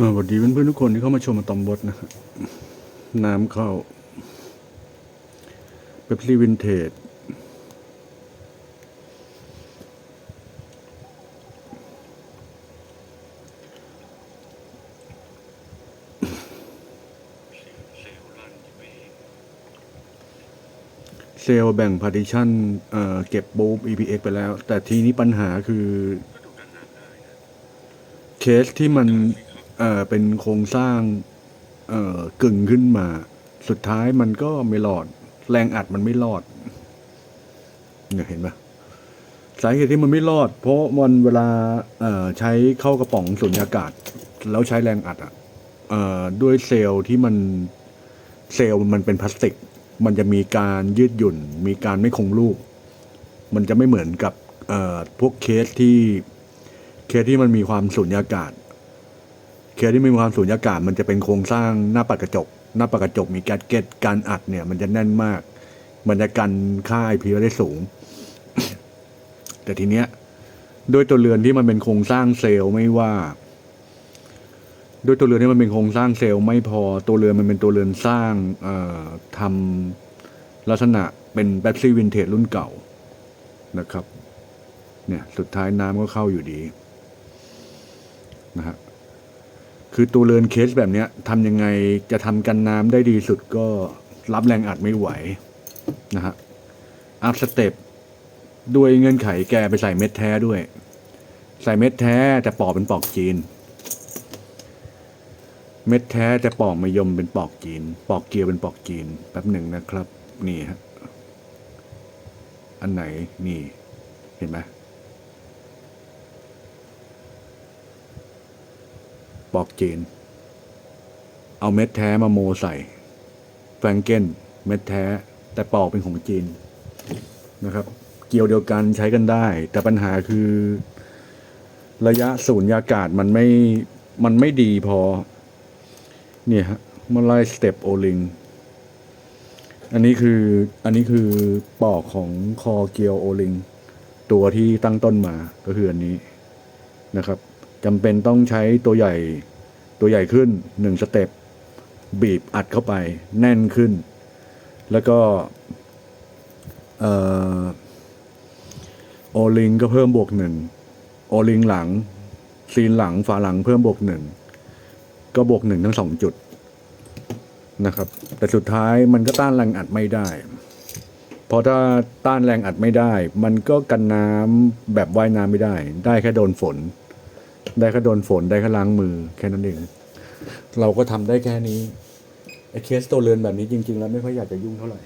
สวัสดีเพื่อนๆทุกคนที่เข้ามาชมมาตอมบดนะฮะน้ำเข้าเบปซี่วินเทจเซลแบ่งพาร์ติชันเก็บบูฟ EPX ไปแล้ว แต่ทีนี้ปัญหาคือ เคสที่มัน เอ่อเป็นโครงสร้างเอ่อกึ่งขึ้นมา สุดท้ายมันก็ไม่รอด แรงอัดมันไม่รอดเนี่ยเห็นปะสาเหตุที่มันไม่รอด เพราะมันเวลาเอ่อใช้เข้ากระป๋องสุญญากาศ แล้วใช้แรงอัดอะเอ่อด้วยเซลล์ที่มันเซลล์มันเป็นพลาสติก มันจะมีการยืดหยุ่น มีการไม่คงรูป มันจะไม่เหมือนกับเอ่อพวกเคสที่เคสที่มันมีความสูญญากาศ เคสที่มีความสูญญากาศมันจะเป็นโครงสร้างหน้าปัดกระจก หน้าปัดกระจกมีแก๊สเก็ตการอัดเนี่ย มันจะแน่นมาก มันจะกันค่าไอพีได้สูง แต่ทีเนี้ยด้วยตัวเรือนที่มันเป็นโครงสร้างเซลล์ไม่ว่า ด้วยตัวเรือนที่มันเป็นโครงสร้างเซลล์ไม่พอตัวเรือนมันเป็นตัวเรือนสร้างทำลักษณะเป็นแบตซี่วินเทจรุ่นเก่านะครับ เนี่ย สุดท้ายน้ำก็เข้าอยู่ดีนะฮะ คือตัวเรือนเคสแบบเนี้ยทำยังไงจะทำกันน้ำได้ดีสุดก็รับแรงอัดไม่ไหวนะฮะอัพสเต็ปด้วยเงื่อนไขแกไปใส่เม็ดแท้ด้วย ใส่เม็ดแท้แต่ปอกเป็นปอกจีน เม็ดแท้แต่ปอกมะยมเป็นปอกจีน ปอกเกียวเป็นปอกจีนแป๊บหนึ่งนะครับ นี่ฮะอันไหนนี่ เห็นไหม อกจีน เอาเม็ดแท้มาโมใส่ แฟรงเกนเม็ดแท้ แต่ปอกเป็นของจีนนะครับ เกี่ยวเดียวกันใช้กันได้ แต่ปัญหาคือ ระยะสูญญากาศมันไม่มันไม่ดีพอ เนี่ยฮะมาไล่สเต็ปโอลิงอันนี้คืออันนี้คือปอกของคอเกียวโอลิงตัวที่ตั้งต้นมาก็คืออันนี้นะครับ จำเป็นต้องใช้ตัวใหญ่ตัวใหญ่ขึ้นหนึ่งสเต็ปบีบอัดเข้าไปแน่นขึ้น แล้วก็โอลิงก็เพิ่มบวกหนึ่งโอลิงหลัง ซีนหลังฝาหลังเพิ่มบวกหนึ่งก็บวกหนึ่งทั้งสองจุดนะครับ แต่สุดท้ายมันก็ต้านแรงอัดไม่ได้พราะถ้าต้านแรงอัดไม่ได้ มันก็กันน้ำแบบว่ายน้ำไม่ได้ ได้แค่โดนฝน ได้แค่โดนฝนได้แค่ล้างมือแค่นั้นเอง เราก็ทำได้แค่นี้ไอ้เคสตัวเรือนแบบนี้จริง ๆ แล้วไม่ค่อยอยากจะยุ่งเท่าไหร่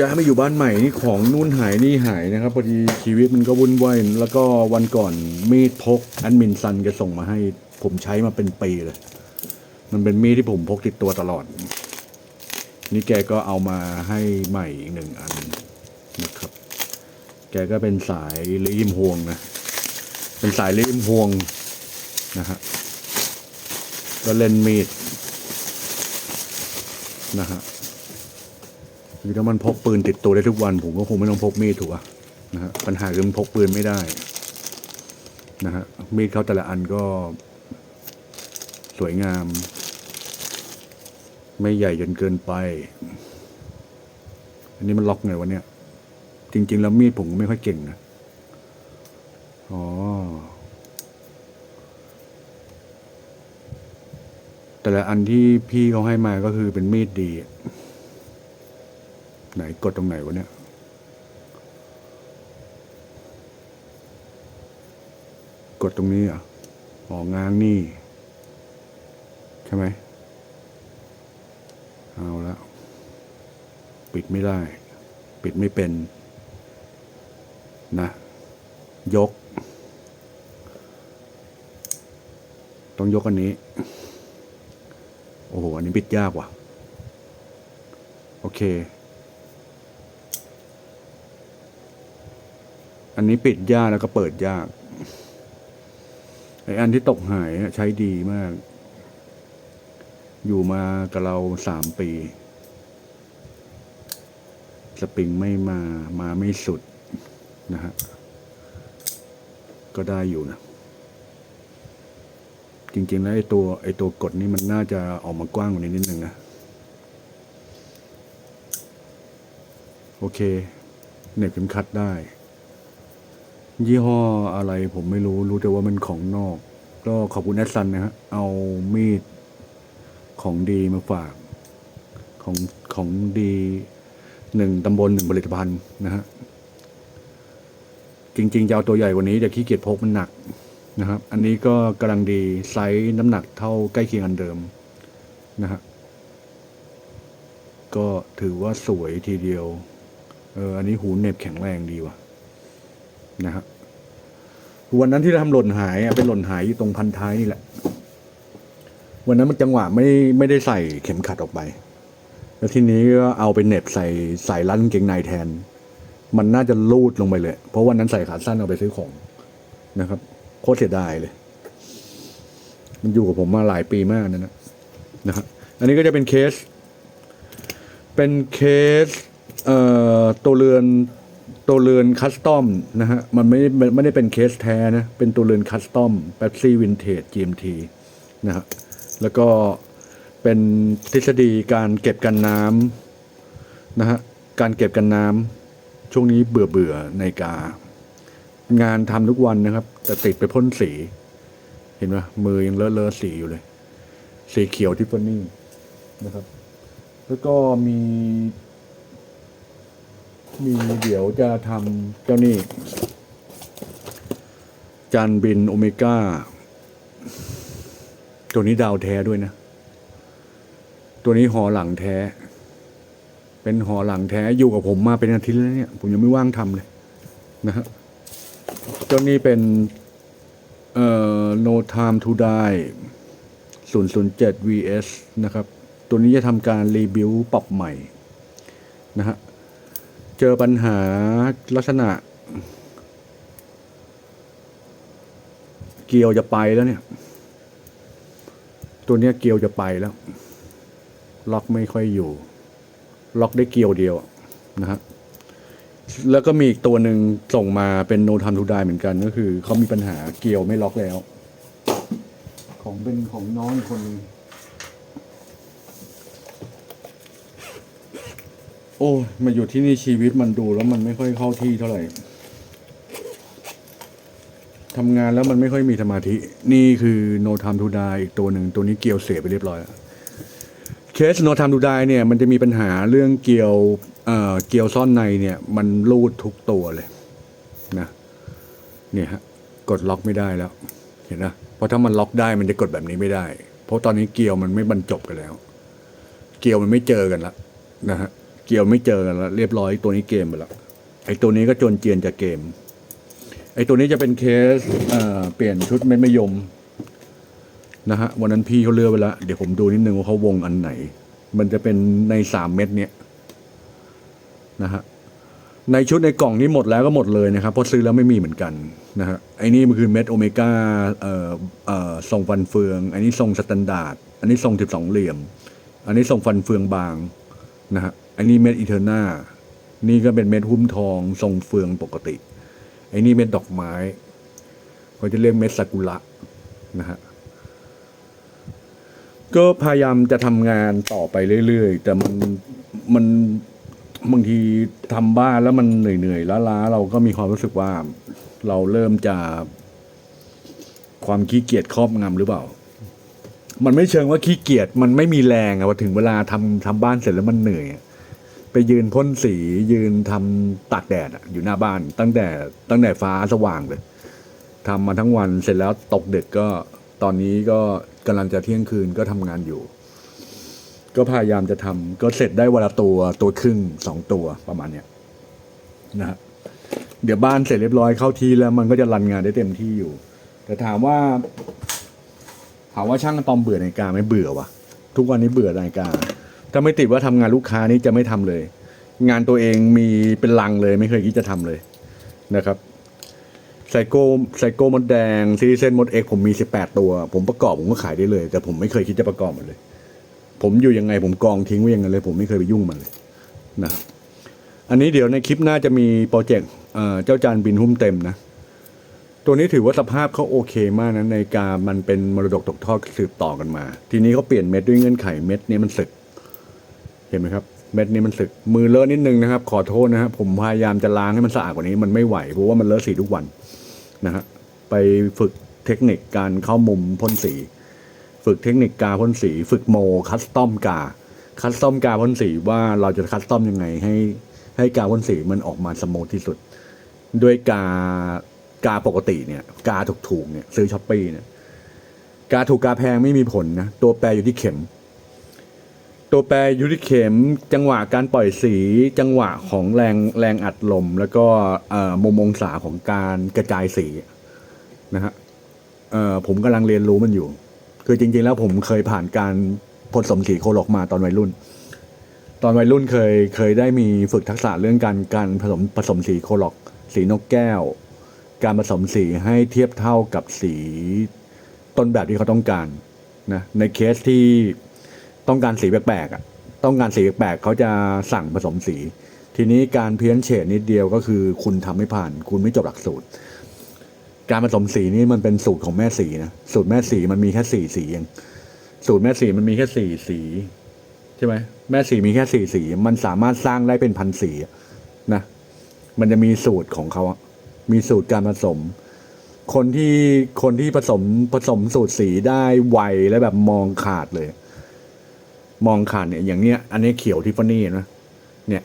ย้ายมาอยู่บ้านใหม่นี่ของนู่นหายนี่หายนะครับพอดีชีวิตมันก็วุ่นวายแล้วก็วันก่อนมีดพกแอดมินซันแกส่งมาให้ ผมใช้มาเป็นปีเลย มันเป็นมีดที่ผมพกติดตัวตลอด นี่แกก็เอามาให้ใหม่อีกหนึ่งอัน แกก็เป็นสายลิมพวงนะ เป็นสายลิมพวงนะฮะก็เล่นมีดนะฮะคือถ้ามันพกปืนติดตัวได้ทุกวัน ผมก็คงไม่ต้องพกมีดถูกป่ะนะฮะปัญหาคือมันพกปืนไม่ได้นะฮะมีดเขาแต่ละอันก็ สวยงาม ไม่ใหญ่จนเกินไป อันนี้มันล็อกไงวะเนี่ย จริง ๆ แล้วมีดผมไม่ค่อยเก่งนะอ๋อแต่ละอันที่พี่เขาให้มาก็คือเป็นมีดดี ไหนกดตรงไหนวะเนี่ยกดตรงนี้เหรอะอ๋องางนี่ ใช่ไหม เอาแล้วปิดไม่ได้ ปิดไม่เป็น นะยก ต้องยกอันนี้ โอ้โห อันนี้ปิดยากว่ะ โอเค อันนี้ปิดยากแล้วก็เปิดยากไออันที่ตกหายใช้ดีมาก อยู่มากับเราสามปี สปริงไม่มา มาไม่สุด นะฮะ ก็ได้อยู่นะ จริงๆแล้วไอ้ตัวไอ้ตัวกดนี่มันน่าจะออกมากว้างกว่านี้นิดนึงนะ โอเคเหน็บเข็มขัดได้ ยี่ห้ออะไรผมไม่รู้ รู้แต่ว่ามันของนอก ก็ขอบคุณแอดซันนะฮะ เอามีดของดีมาฝากของของดีหนึ่งตำบลหนึ่งผลิตภัณฑ์นะฮะ จริงๆจะเอาตัวใหญ่กว่านี้แต่ขี้เกียจพกมันหนักนะครับ อันนี้ก็กำลังดีไซส์น้ำหนักเท่าใกล้เคียงอันเดิมนะฮะก็ถือว่าสวยทีเดียว เอออันนี้หูเน็บแข็งแรงดีว่ะนะฮะวันนั้นที่เราทำหล่นหายอะเป็นหล่นหายอยู่ตรงพันท้ายนี่แหละ วันนั้นมันจังหวะไม่ไม่ได้ใส่เข็มขัดออกไป แล้วทีนี้ก็เอาไปเน็บใส่ใส่รัดกางเกงในแทน มันน่าจะลูดลงไปเลย เพราะวันนั้นใส่ขาสั้นเอาไปซื้อของนะครับ โคตรเสียดายเลย มันอยู่กับผมมาหลายปีมากนะนะนะครับ อันนี้ก็จะเป็นเคส เป็นเคสเอ่อตัวเรือนตัวเรือนคัสตอมนะฮะ มันไม่ไม่ไม่ได้เป็นเคสแท้นะ เป็นตัวเรือนคัสตอมแป๊บซี่วินเทจ GMT นะฮะ แล้วก็เป็นทฤษฎีการเก็บกันน้ำนะฮะ การเก็บกันน้ำ ช่วงนี้เบื่อเบื่อในกางานทำทุกวันนะครับ แต่ติดไปพ่นสี เห็นไหมมือยังเลอะเลอะสีอยู่เลย สีเขียวทิฟฟานี่นะครับ แล้วก็มี มีเดี๋ยวจะทำเจ้านี่ จานบินโอเมก้า ตัวนี้ดาวแท้ด้วยนะ ตัวนี้หอหลังแท้ เป็นหอหลังแท้อยู่กับผมมาเป็นอาทิตย์แล้วเนี่ย ผมยังไม่ว่างทำเลยนะฮะเจ้านี้เป็นเอ่อ no time to die 007 vs นะครับ ตัวนี้จะทำการรีบิวปรับใหม่นะฮะ เจอปัญหาลักษณะ เกียวจะไปแล้วเนี่ย ตัวนี้เกียวจะไปแล้ว ล็อกไม่ค่อยอยู่ ล็อกได้เกียวเดียวนะฮะแล้วก็มีอีกตัวหนึ่งส่งมาเป็นโนท m มทูไดเหมือนกันก็คือเขามีปัญหาเกียวไม่ล็อกแล้ว ของเป็นของน้องคนนึงโอ้มาอยู่ที่นี่ชีวิตมันดูแล้วมันไม่ค่อยเข้าที่เท่าไหร่ทำงานแล้วมันไม่ค่อยมีสมาธิ นี่คือ no time to die อีกตัวหนึ่ง ตัวนี้เกียวเสียไปเรียบร้อยแล้ว เคส no time to die เนี่ยมันจะมีปัญหาเรื่องเกียวเอ่อเกียวซ่อนในเนี่ยมันรูดทุกตัวเลยนะเนี่ยฮะกดล็อกไม่ได้แล้ว เห็นนะเพราะถ้ามันล็อกได้มันจะกดแบบนี้ไม่ได้ เพราะตอนนี้เกียวมันไม่บรรจบกันแล้ว เกียวมันไม่เจอกันละนะฮะเกียวไม่เจอกันแล้วเรียบร้อยตัวนี้เกมไปแล้วไอ้ตัวนี้ก็จนเจียนจากเกม ไอ้ตัวนี้จะเป็นเคสเอ่อเปลี่ยนชุดเม็ดมะยม นะฮะวันนั้นพี่เขาเลือกไปแล้ว เดี๋ยวผมดูนิดนึงว่าเขาวงอันไหน มันจะเป็นในสามเม็ดเนี้ยนะฮะในชุดในกล่องนี้หมดแล้วก็หมดเลยนะครับเพราะซื้อแล้วไม่มีเหมือนกันนะฮะไอ้นี่มันคือเม็ดโอเมก้าเอ่อเอ่อทรงฟันเฟือง อันนี้ทรงสแตนดาร์ดอันนี้ทรงสิบสองเหลี่ยม อันนี้ทรงฟันเฟืองบางนะฮะอันนี้เม็ดอีเทอร์นานี่ก็เป็นเม็ดหุ้มทอง ทรงเฟืองปกติไอ้นี่เม็ดดอกไม้เขาจะเรียกเม็ดซากุระนะฮะ ก็พยายามจะทำงานต่อไปเรื่อยๆ แต่มันมันบางทีทำบ้านแล้วมันเหนื่อยๆล้าๆเราก็มีความรู้สึกว่าเราเริ่มจะความขี้เกียจครอบงำหรือเปล่า มันไม่เชิงว่าขี้เกียจมันไม่มีแรงอะพอถึงเวลาทำทำบ้านเสร็จแล้วมันเหนื่อยไปยืนพ่นสียืนทำตากแดดอะอยู่หน้าบ้านตั้งแต่ตั้งแต่ฟ้าสว่างเลยทำมาทั้งวันเสร็จแล้วตกดึกก็ ตอนนี้ก็กำลังจะเที่ยงคืนก็ทำงานอยู่ ก็พยายามจะทำก็เสร็จได้วันละตัวตัวครึ่งสองตัวประมาณเนี้ยนะฮะเดี๋ยวบ้านเสร็จเรียบร้อยเข้าที่แล้วมันก็จะรันงานได้เต็มที่อยู่ แต่ถามว่าถามว่าช่างตอมเบื่อนาฬิกาไหม่เบื่อวะทุกวันนี้เบื่อนาฬิกาถ้าไม่ติดว่าทำงานลูกค้านี่จะไม่ทำเลย งานตัวเองมีเป็นลังเลยไม่เคยคิดจะทำเลยนะครับ ไซโก้ไซโก้มดแดงซีรีเซนมดเอ็กผมมีสิบแปดตัว ผมประกอบผมก็ขายได้เลย แต่ผมไม่เคยคิดจะประกอบมันเลย ผมอยู่ยังไงผมกองทิ้งไว้อย่างนั้นเลย ผมไม่เคยไปยุ่งมันเลยนะอันนี้เดี๋ยวในคลิปหน้าจะมีโปรเจกต์เอ่อเจ้าจานบินหุ้มเต็มนะ ตัวนี้ถือว่าสภาพเขาโอเคมากนะในการมันเป็นมรดกตกทอดสืบต่อกันมา ทีนี้เขาเปลี่ยนเม็ดด้วยเงื่อนไขเม็ดนี้มันสึก เห็นไหมครับเม็ดนี้มันสึกมือเลอะนิดนึงนะครับ ขอโทษนะครับผมพยายามจะล้างให้มันสะอาดกว่านี้มันไม่ไหวเพราะว่ามันเลอะสีทุกวัน นะฮะไปฝึกเทคนิคการเข้ามุมพ่นสี ฝึกเทคนิคการพ่นสี ฝึกโมคัสตอมกาคัสตอมกาพ่นสีว่าเราจะคัสตอมยังไงให้ให้กาพ่นสีมันออกมาสมูทที่สุด ด้วยกากาปกติเนี่ยกาถูกๆเนี่ยซื้อช้อปปี้เนี่ยกาถูกกาแพงไม่มีผลนะตัวแปรอยู่ที่เข็ม ตัวแปรยู่ที่เข็มจังหวะการปล่อยสีจังหวะของแรงแรงอัดลม แล้วก็มุมองศาของการกระจายสีนะฮะผมกำลังเรียนรู้มันอยู่ คือจริง ๆ แล้วผมเคยผ่านการผสมสีโคลอกมาตอนวัยรุ่น ตอนวัยรุ่นเคยเคยได้มีฝึกทักษะเรื่องการการผสมผสมสีโคลอกสีนกแก้ว การผสมสีให้เทียบเท่ากับสีต้นแบบที่เขาต้องการนะในเคสที่ ต้องการสีแปลกๆอะต้องการสีแปลกๆเขาจะสั่งผสมสี ทีนี้การเพี้ยนเฉดนิดเดียวก็คือคุณทำไม่ผ่าน คุณไม่จบหลักสูตร การผสมสีนี่มันเป็นสูตรของแม่สีนะสูตรแม่สีมันมีแค่สี่สีเองสูตรแม่สีมันมีแค่สี่สีใช่ไหมแม่สีมีแค่สี่สี มันสามารถสร้างได้เป็นพันสีนะมันจะมีสูตรของเขามีสูตรการผสม คนที่คนที่ผสมผสมสูตรสีได้ไวและแบบมองขาดเลย มองขาดเนี่ยอย่างเนี้ย อันนี้เขียวทิฟฟานี่นะเนี่ย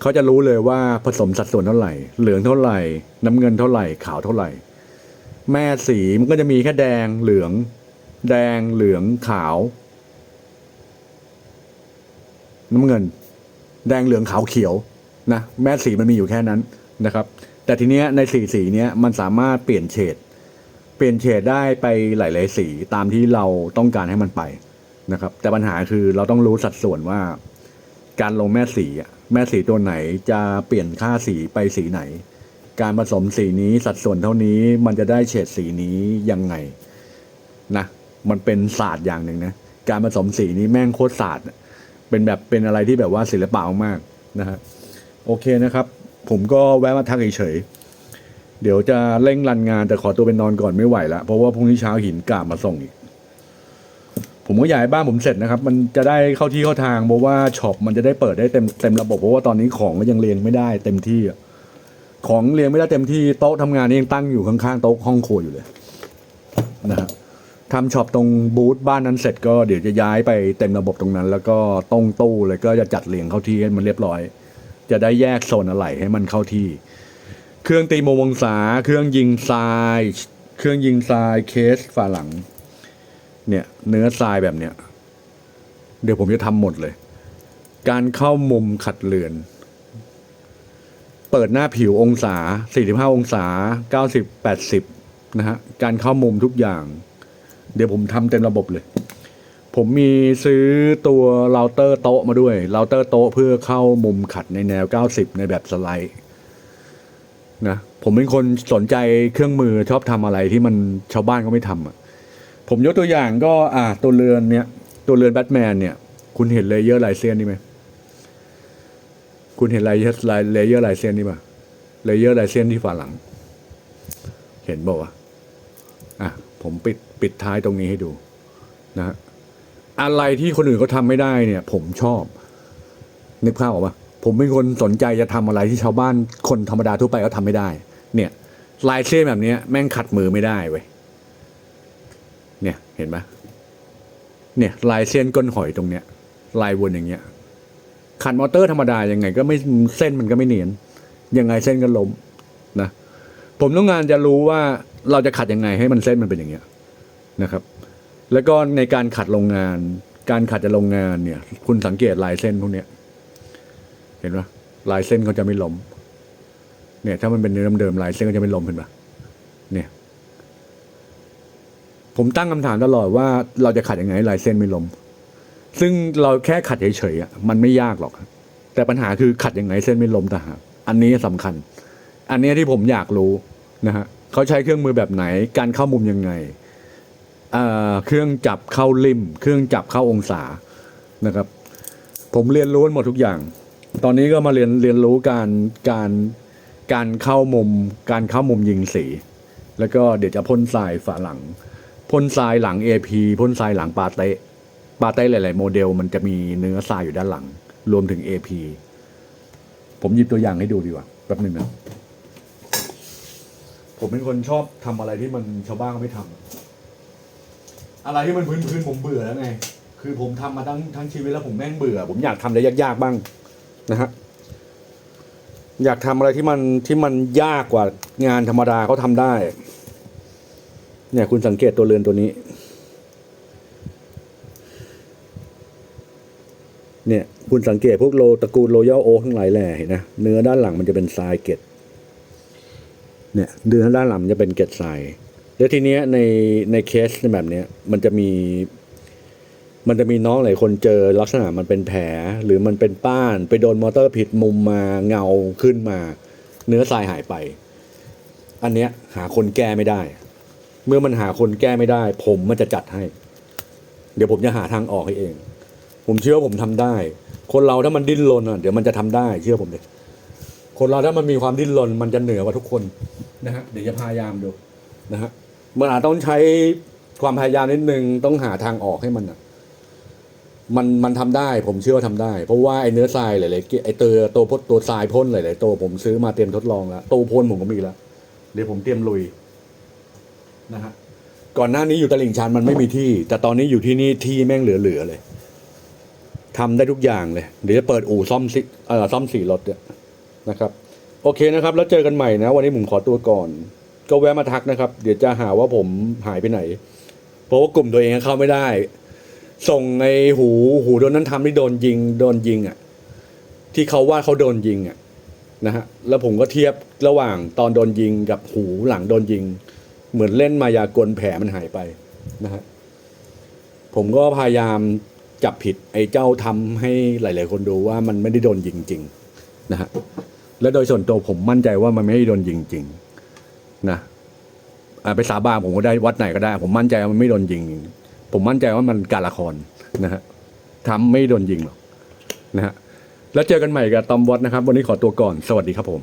เขาจะรู้เลยว่าผสมสัดส่วนเท่าไหร่ เหลืองเท่าไหร่ น้ำเงินเท่าไหร่ ขาวเท่าไหร่ แม่สีมันก็จะมีแค่แดงเหลือง แดงเหลืองขาว น้ำเงิน แดงเหลืองขาวเขียวนะแม่สีมันมีอยู่แค่นั้นนะครับ แต่ทีเนี้ยในสีสีเนี้ยมันสามารถเปลี่ยนเฉดเปลี่ยนเฉดได้ไปหลาย ๆ สีตามที่เราต้องการให้มันไป นะครับแต่ปัญหาคือเราต้องรู้สัดส่วนว่า การลงแม่สีแม่สีตัวไหนจะเปลี่ยนค่าสีไปสีไหน การผสมสีนี้สัดส่วนเท่านี้มันจะได้เฉดสีนี้ยังไงนะมันเป็นศาสตร์อย่างหนึ่งนะการผสมสีนี้แม่งโคตรศาสตร์เป็นแบบเป็นอะไรที่แบบว่าศิลปะมากนะฮะโอเคนะครับ ผมก็แวะมาทักเฉยเดี๋ยวจะเร่งรันงานแต่ขอตัวไปนอนก่อนไม่ไหวละเพราะว่าพรุ่งนี้เช้าหินกาบมาส่งอีก ผมก็อยากให้บ้านผมเสร็จนะครับ มันจะได้เข้าที่เข้าทางเพราะว่าช็อปมันจะได้เปิดได้เต็มเต็มระบบเพราะว่าตอนนี้ของก็ยังเรียงไม่ได้เต็มที่อะของเรียงไม่ได้เต็มที่โต๊ะทำงานนี่ยังตั้งอยู่ข้างๆโต๊ะห้องครัวอยู่เลยนะฮะทำช็อปตรงบูธบ้านนั้นเสร็จก็เดี๋ยวจะย้ายไปเต็มระบบตรงนั้น แล้วก็ตรงตู้เลยก็จะจัดเรียงเข้าที่ให้มันเรียบร้อย จะได้แยกโซนอะไหล่ให้มันเข้าที่ เครื่องตีโมงวงศา เครื่องยิงทราย เครื่องยิงทรายเคสฝาหลัง เนี่ยเนื้อทรายแบบเนี้ยเดี๋ยวผมจะทำหมดเลย การเข้ามุมขัดเลือน เปิดหน้าผิวองศา 45 องศา 90 80 นะฮะ การเข้ามุมทุกอย่าง เดี๋ยวผมทำเต็มระบบเลย ผมมีซื้อตัวเราเตอร์โต๊ะมาด้วยเราเตอร์โต๊ะเพื่อเข้ามุมขัดในแนว 90 ในแบบสไลด์นะผมเป็นคนสนใจเครื่องมือชอบทำอะไรที่มันชาวบ้านเขาไม่ทำอะ ผมยกตัวอย่างก็อ่าตัวเรือนเนี้ยตัวเรือนแบทแมนเนี่ย คุณเห็นเลเยอร์ลายเส้นนี่ไหมคุณเห็นลายเยอร์ลายเลเยอร์ลายเส้นนี่ป่ะเลเยอร์ลายเส้นที่ฝาหลัง เห็นบอกว่าวะอะผมปิดปิดท้ายตรงนี้ให้ดูนะอะไรที่คนอื่นเขาทำไม่ได้เนี่ย ผมชอบ นึกภาพออกปะผมเป็นคนสนใจจะทำอะไรที่ชาวบ้านคนธรรมดาทั่วไปเขาทำไม่ได้ เนี่ย ลายเส้นแบบนี้แม่งขัดมือไม่ได้เว้ย เนี่ยเห็นไหมเนี่ยลายเส้นก้นหอยตรงเนี้ย ลายวนอย่างเงี้ยขัดมอเตอร์ธรรมดายังไง ก็ไม่เส้นมันก็ไม่เนียนยังไงเส้นก็ล้มนะผมต้องการจะรู้ว่าเราจะขัดยังไงให้มันเส้นมันเป็นอย่างเงี้ยนะครับ แล้วก็ในการขัดโรงงาน การขัดจากโรงงานเนี่ย คุณสังเกตลายเส้นพวกเนี้ย เห็นปะลายเส้นเขาจะไม่ล้มเนี่ย ถ้ามันเป็นเนื้อเดิมๆลายเส้นก็จะไม่ล้มเห็นปะเนี่ย ผมตั้งคำถามตลอดว่าเราจะขัดยังไงลายเส้นไม่ล้มซึ่งเราแค่ขัดเฉยๆอะมันไม่ยากหรอก แต่ปัญหาคือขัดยังไงเส้นไม่ล้มต่างหากอันนี้สำคัญ อันนี้ที่ผมอยากรู้นะฮะเขาใช้เครื่องมือแบบไหน การเข้ามุมยังไงเอ่อเครื่องจับเข้าริม เครื่องจับเข้าองศานะครับ ผมเรียนรู้หมดทุกอย่าง ตอนนี้ก็มาเรียนเรียนรู้การการการเข้ามุม การเข้ามุมยิงสี แล้วก็เดี๋ยวจะพ่นทรายฝาหลัง พ่นทรายหลัง AP พ่นทรายหลังปาเต้ปาเต้หลาย ๆ โมเดลมันจะมีเนื้อทรายอยู่ด้านหลัง รวมถึง AP ผมหยิบตัวอย่างให้ดูดีกว่าแป๊บหนึงนะ ผมเป็นคนชอบทำอะไรที่มันชาวบ้านไม่ทำอะไรที่มันพื้นๆผมเบื่อแล้วไง คือผมทำมาทั้งทั้งชีวิตแล้วผมแม่งเบื่อ ผมอยากทำอะไรยากๆบ้างนะฮะอยากทำอะไรที่มันที่มันยากกว่างานธรรมดาเขาทำได้ เนี่ยคุณสังเกตตัวเรือนตัวนี้ เนี่ย คุณสังเกตพวกโลตระกูลโรยัลโอทั้งหลายแหล่เห็นนะเนื้อด้านหลังมันจะเป็นทรายเกล็ดเนี่ยเนื้อด้านหลังมันจะเป็นเกล็ดทรายแล้วทีเนี้ยในในเคสแบบเนี้ยมันจะมี มันจะมีน้องหลายคนเจอลักษณะมันเป็นแผล หรือมันเป็นป้าน ไปโดนมอเตอร์ผิดมุมมาเงาขึ้นมา เนื้อทรายหายไป อันเนี้ยหาคนแก้ไม่ได้ เมื่อมันหาคนแก้ไม่ได้ ผมมันจะจัดให้ เดี๋ยวผมจะหาทางออกให้เอง ผมเชื่อว่าผมทำได้ คนเราถ้ามันดิ้นรนอะเดี๋ยวมันจะทำได้ เชื่อผมเลยคนเราถ้ามันมีความดิ้นรนมันจะเหนือกว่าทุกคนนะฮะเดี๋ยวจะพยายามดูนะฮะมันอาจต้องใช้ความพยายามนิดนึงต้องหาทางออกให้มันอะมันมันทำได้ผมเชื่อว่าทำได้ เพราะว่าไอ้เนื้อทรายหลายๆไอ้ตัวตัวพ่นตัวทรายพ่นหลายๆตัวผมซื้อมาเตรียมทดลองแล้วตัวพ่นผมก็มีแล้วเดี๋ยวผมเตรียมลุย นะฮะก่อนหน้านี้อยู่ตลิ่งชันมันไม่มีที่ แต่ตอนนี้อยู่ที่นี่ที่แม่งเหลือๆเลยทำได้ทุกอย่างเลย เดี๋ยวจะเปิดอู่ซ่อมสิเอ่อซ่อมสี่รถเนี่ยนะครับ โอเคนะครับ แล้วเจอกันใหม่นะ วันนี้ผมขอตัวก่อน ก็แวะมาทักนะครับ เดี๋ยวจะหาว่าผมหายไปไหน เพราะว่ากลุ่มตัวเองเข้าไม่ได้ ส่งในหูหูโดนนั้นทำที่โดนยิงโดนยิงอะ ที่เขาว่าเขาโดนยิงอะนะฮะแล้วผมก็เทียบระหว่างตอนโดนยิงกับหูหลังโดนยิง เหมือนเล่นมายากลแผลมันหายไปนะฮะผมก็พยายามจับผิดไอ้เจ้าทำให้หลาย ๆ คนดูว่ามันไม่ได้โดนยิงจริงนะฮะและโดยส่วนตัวผมมั่นใจว่ามันไม่ได้โดนยิงจริงนะไปสาบานผมก็ได้วัดไหนก็ได้ ผมมั่นใจว่ามันไม่โดนยิง ผมมั่นใจว่ามันการละครนะฮะทำไม่โดนยิงหรอกนะฮะแล้วเจอกันใหม่กับตอมวัดนะครับ วันนี้ขอตัวก่อนสวัสดีครับผม